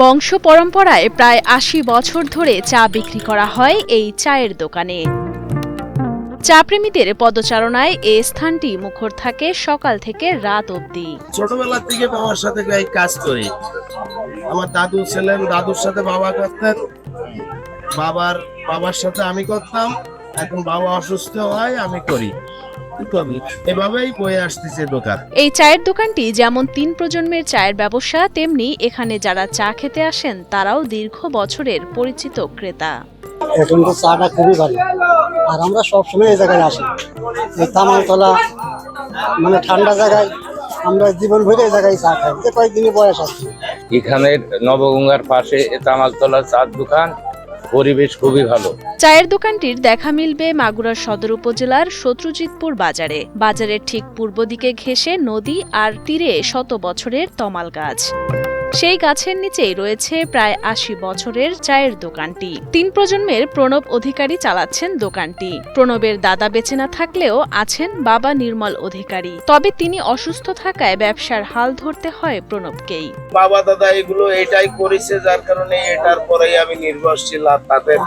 বংশ পরম্পরায় প্রায় আশি বছর ধরে চা বিক্রি করা হয় এই চায়ের দোকানে। চা প্রেমীদের পদচারণায় এ স্থানটি মুখর থাকে সকাল থেকে রাত অবধি। ছোটবেলা থেকে বাবার সাথে কাজ করি। আমার দাদু ছিলেন, দাদুর সাথে বাবা করতেন, বাবার বাবার সাথে আমি করতাম, এখন বাবা অসুস্থ হয়, আমি করি। এভাবেই বয়ে আসতেছে দোকান। এই চায়ের দোকানটি যেমন তিন প্রজন্মের চায়ের ব্যবসা তেমনি এখানে যারা চা খেতে আসেন তারাও দীর্ঘ বছরের পরিচিত ক্রেতা। এখন তো চাটা খুবই ভালো। আর আমরা সবসময় এই জায়গায় আসি। এই তামালতলা মানে ঠান্ডা জায়গায় আমরা জীবন ভরে এই জায়গায় চা খাই। যে কয়েকদিনই বয়স আছে এখানের নবগঙ্গার পাশে তামালতলা চার দোকান পরিবেশ খুবই ভালো। চায়ের দোকানটির দেখা মিলবে মাগুরা সদর উপজেলার শত্রুজিৎপুর বাজারে। বাজারের ঠিক পূর্ব দিকে ঘেঁষে নদী আর তীরে শত বছরের তমাল গাছ। সেই গাছের নিচেই রয়েছে প্রায় আশি বছরের চায়ের দোকানটি। তিন প্রজন্মের প্রণব অধিকারী চালাচ্ছেন দোকানটি। প্রণবের দাদা বেঁচে না থাকলেও আছেন বাবা নির্মল অধিকারী। তবে তিনি অসুস্থ থাকায় ব্যবসার হাল ধরতে হয় প্রণবকেই। বাবা দাদা এগুলো এটাই করেছে যার কারণে এটার পরেই আমি নির্ভরশীল আর তাদের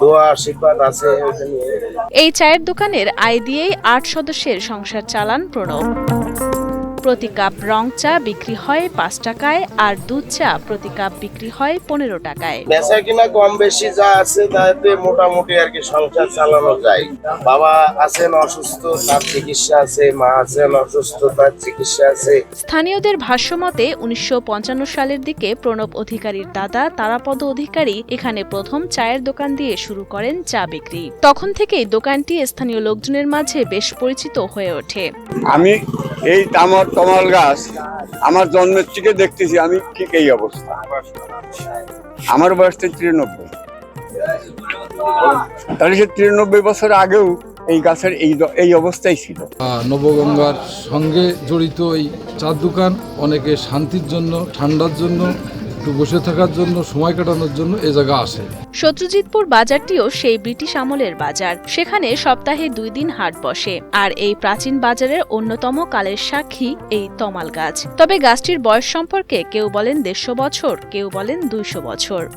দোয়া আশীর্বাদ আছে এই চায়ের দোকানের আয় দিয়েই আট সদস্যের সংসার চালান প্রণব। প্রতি কাপ রং চা বিক্রি হয় পাঁচ টাকায় আর দুধ চা প্রতি কাপ বিক্রি হয় পনেরো টাকায়। বেচা কিনা কম বেশি যা আছে তাতে মোটামুটি আর কি সংসার চালানো যায়। বাবা আছেন অসুস্থ তার চিকিৎসা আছে মা আছেন অসুস্থ তার চিকিৎসা আছে। স্থানীয়দের ভাষ্যমতে উনিশশো পঞ্চান্ন সালের দিকে প্রণব অধিকারীর দাদা তারাপদ অধিকারী এখানে প্রথম চায়ের দোকান দিয়ে শুরু করেন চা বিক্রি। তখন থেকেই দোকানটি স্থানীয় লোকজনের মাঝে বেশ পরিচিত হয়ে ওঠে। আমি এই তামার তমাল গাছ আমার জন্মের থেকে দেখতেছি আমি ঠিক এই অবস্থা। আমার বয়সটা তিরানব্বই। তাহলে সে তিরানব্বই বছর আগেও এই গাছের এই এই অবস্থাই ছিল। নবগঙ্গার সঙ্গে জড়িত এই চার দোকান, অনেকে শান্তির জন্য, ঠান্ডার জন্য একটু বসে থাকার জন্য, সময় কাটানোর জন্য এ জায়গা আসে। শত্রুজিতপুর বাজারটিও সেই ব্রিটিশ আমলের বাজার। সেখানে সপ্তাহে দুই দিন হাট বসে, আর এই প্রাচীন বাজারের অন্যতম কালের সাক্ষী এই তমাল গাছ। তবে গাছটির বয়স সম্পর্কে কেউ বলেন দেড়শো বছর, কেউ বলেন দুইশো বছর।